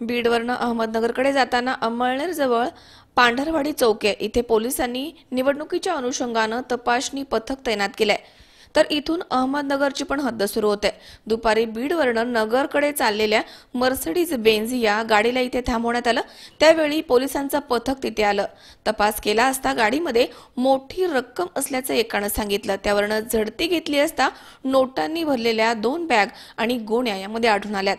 बीडवरनं अहमदनगरकडे जाताना अंमळनेरजवळ पांढरवाडी चौके इथे पोलिसांनी निवडणुकीच्या अनुषंगानं तपासणी पथक तैनात केलंय. तर इथून अहमदनगरची पण हद्द सुरू होते. दुपारी बीडवरनं नगरकडे चाललेल्या मर्सडीज बेन्झ या गाडीला इथे थांबवण्यात आलं. त्यावेळी पोलिसांचं पथक तिथे आलं. तपास केला असता गाडीमध्ये मोठी रक्कम असल्याचं एकानं सांगितलं. त्यावरनं झडती घेतली असता नोटांनी भरलेल्या दोन बॅग आणि गोण्या यामध्ये आढळून आल्यात.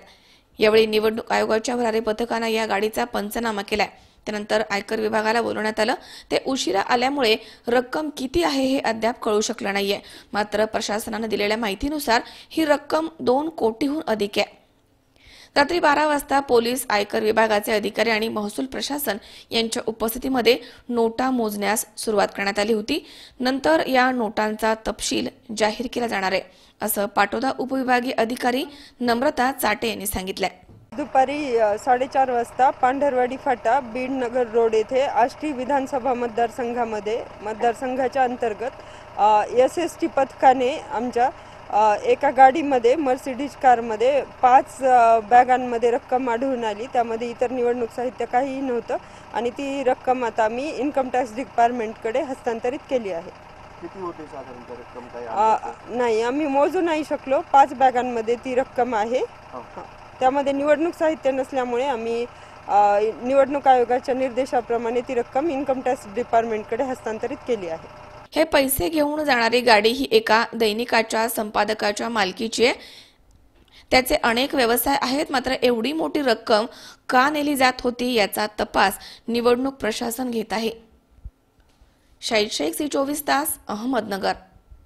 यावेळी निवडणूक आयोगाच्या भरारी पथकानं या गाडीचा पंचनामा केलाय. त्यानंतर आयकर विभागाला बोलवण्यात आलं. ते उशिरा आल्यामुळे रक्कम किती आहे हे अद्याप कळू शकलं नाहीये. मात्र प्रशासनानं दिलेल्या माहितीनुसार ही रक्कम दोन कोटीहून अधिक आहे. रात्री बारा वाजता पोलीस आयकर विभागाचे अधिकारी आणि महसूल प्रशासन यांच्या उपस्थितीमध्ये नोटा मोजण्यास सुरुवात करण्यात आली होती. नंतर या नोटांचा तपशील जाहीर केला जाणार आहे असं पाटोदा उपविभागीय अधिकारी नम्रता चाटे यांनी सांगितलंय. दुपारी साडेचार वाजता पांढरवाडी फाटा बीड नगर रोड येथे आष्टी विधानसभा मतदारसंघामध्ये मतदारसंघाच्या अंतर्गत एस एस टी पथकाने आमच्या एका गाडीमध्ये मर्सिडीज कारमध्ये पाच बॅगांमध्ये रक्कम आढळून आली. त्यामध्ये इतर निवडणूक साहित्य काहीही नव्हतं आणि ती रक्कम आता आम्ही इन्कम टॅक्स डिपार्टमेंटकडे हस्तांतरित केली आहे. किती होते साधारणतः रक्कम काय अ, नाही आम्ही मोजू नाही शकलो. पाच बॅगांमध्ये ती रक्कम आहे. हा. त्यामध्ये निवडणूक साहित्य नसल्यामुळे आम्ही निवडणूक आयोगाच्या निर्देशाप्रमाणे ती रक्कम इन्कम टॅक्स डिपार्टमेंटकडे हस्तांतरित केली आहे. हे पैसे घेऊन जाणारी गाडी ही एका दैनिकाच्या संपादकाच्या मालकीची आहे. त्याचे अनेक व्यवसाय आहेत मात्र एवढी मोठी रक्कम का नेली जात होती याचा तपास निवडणूक प्रशासन घेत आहे. शैक्षणिक सी चोवीस तास अहमदनगर.